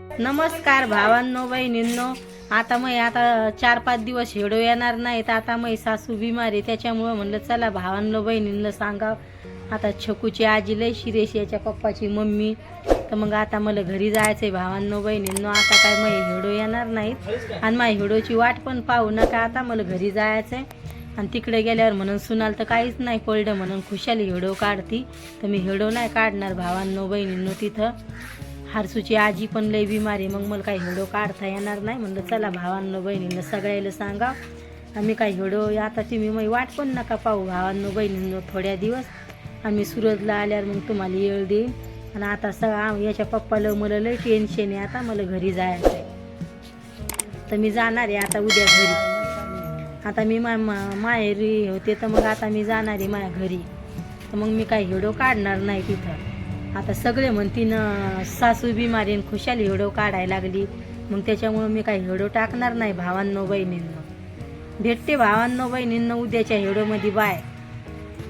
नमस्कार भावांनो बहिणींनो. आता मग आता चार पाच दिवस हेडो येणार नाही तर आता मग सासू बिमार आहे. त्याच्यामुळं म्हणलं चला भावांनो बहिणींना सांगा आता छकूची आजी लय शिरेश याच्या पप्पाची मम्मी. तर मग आता मला घरी जायचं आहे भावांनो बहिणींनो. आता काय मग हेडो येणार नाहीत. आणि माझ्या हेडोची वाट पण पाहू नका. आता मला घरी जायचं आहे आणि तिकडे गेल्यावर म्हणून सुनाल तर काहीच नाही पडलं म्हणून खुशाली हेडो काढती. तर मी हेडो नाही काढणार भावांनो बहिणींनो तिथं. हारसूची आजी पण लय बिमारी आहे. मग मला काही हिडो काढता येणार नाही. म्हणलं चला भावांनो बहिणींना सगळ्याला सांगा आम्ही काही हिडो आता तुम्ही मग वाट पण नका पाहू. भावांनो बहिणींनो थोड्या दिवस आम्ही सुरतला आल्यावर मग तुम्हाला येळ देईन. आणि आता सगळं याच्या पप्पाला मला लय टेन्शन आहे. आता मला घरी जायचं आहे तर मी जाणार आहे आता उद्या घरी. आता मी मा मा- माहेरी होते तर मग आता मी जाणार आहे माझ्या घरी. तर मग मी काही हिडो काढणार नाही तिथं. आता सगळे म्हणतीन सासू बिमारी खुशाली हिडो काढायला लागली. मग त्याच्यामुळं मी काही हिडो टाकणार नाही भावांनो बहिणींनो. भेटते भावांनो बहिणींनो उद्याच्या हिडोमध्ये बाय.